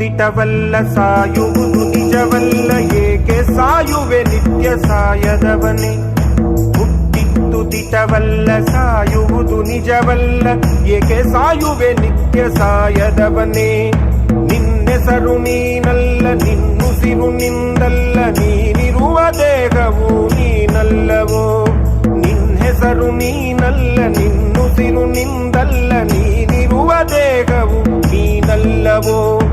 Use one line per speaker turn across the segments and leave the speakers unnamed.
ದಿಟವಲ್ಲ ಸಾಯುವುದು ನಿಜವಲ್ಲ, ಏಕೆ ಸಾಯುವೆ ನಿತ್ಯ ಸಾಯದವನೇ? ಹುಟ್ಟಿತ್ತು ದಿಟವಲ್ಲ, ಸಾಯುವುದು ನಿಜವಲ್ಲ, ಏಕೆ ಸಾಯುವೆ ನಿತ್ಯ ಸಾಯದವನೇ? ನಿನ್ನೆಸರು ನೀನಲ್ಲ, ನಿನ್ನುಸಿರು ನಿಂದಲ್ಲ, ನೀನಿರುವ ದೇಹವು ನೀನಲ್ಲವೋ? ನಿನ್ನೆಸರು ನೀನಲ್ಲ, ನಿನ್ನುಸಿರು ನಿಂದಲ್ಲ, ನೀನಿರುವ ದೇಹವು ನೀನಲ್ಲವೋ?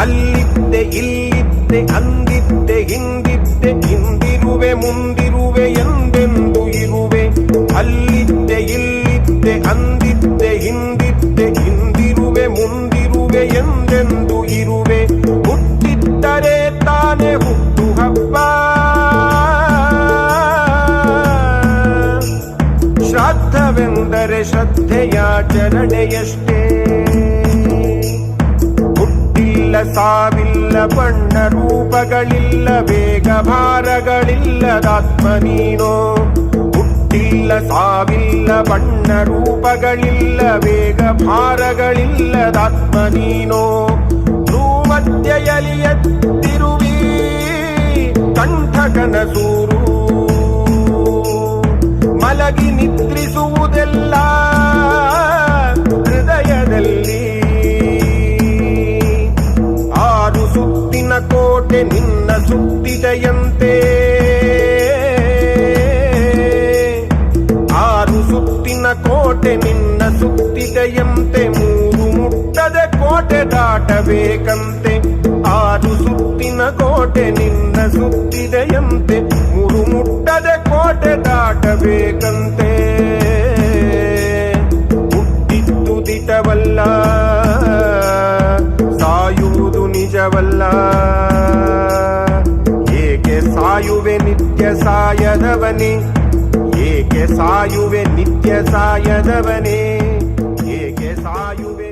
ಅಲ್ಲಿದ್ದೆ, ಇಲ್ಲಿದ್ದೆ, ಅಂದಿದ್ದೆ, ಹಿಂದಿದ್ದೆ, ಹಿಂದಿರುವೆ, ಮುಂದಿರುವೆ ಎಂದೆಂದು ಇರುವೆ. ಅಲ್ಲಿದ್ದೆ, ಇಲ್ಲಿದ್ದೆ, ಅಂದಿದ್ದೆ, ಹಿಂದಿದ್ದೆ, ಹಿಂದಿರುವೆ, ಮುಂದಿರುವೆ ಎಂದೆಂದು ಇರುವೆ. ಹುಟ್ಟಿದ್ದರೆ ತಾನೇ ಹುಟ್ಟು ಹಬ್ಬ ಶ್ರಾದ್ದವೆಂದರೆ ಶ್ರದ್ಧೆಯಾಚರಣೆಯಷ್ಟೇ ಸಾವಿಲ್ಲ ಬಣ್ಣ ರೂಪಗಳಿಲ್ಲ, ವೇಗ ಭಾರಗಳಿಲ್ಲದಾತ್ಮ ನೀನೋ. ಹುಟ್ಟಿಲ್ಲ ಸಾವಿಲ್ಲ, ಬಣ್ಣ ರೂಪಗಳಿಲ್ಲ, ವೇಗ ಭಾರಗಳಿಲ್ಲದಾತ್ಮ ನೀನೋ. ಭ್ರೂಮಧ್ಯೆಯಲಿ ಎತ್ತಿರುವಿ ಕಂಠ ಕನಸೂರು. ಮಲಗಿ ನಿದ್ರಿಸುವುದೆಲ್ಲ ಕೋಟೆ ನಿನ್ನ ಸುತ್ತಿದೆಯಂತೆ ಮೂರು ಮುಟ್ಟದೆ ಕೋಟೆ ದಾಟಬೇಕಂತೆ. ಆರು ಸುತ್ತಿನ ಕೋಟೆ ನಿನ್ನ ಸುತ್ತಿದೆಯಂತೆ ಮೂರು ಮುಟ್ಟದೆ ಕೋಟೆ ದಾಟಬೇಕಂತೆ. ಹುಟ್ಟಿದ್ದು ದಿಟವಲ್ಲ, ಸಾಯುವುದು ನಿಜವಲ್ಲ. ಏಕೆ ಸಾಯುವೆ ನಿತ್ಯ ಸಾಯದವನೇ ಏಕೆ ಸಾಯುವೆ ನಿತ್ಯ ಸಾಯದವನೇ? ಏಕೆ ಸಾಯುವೆ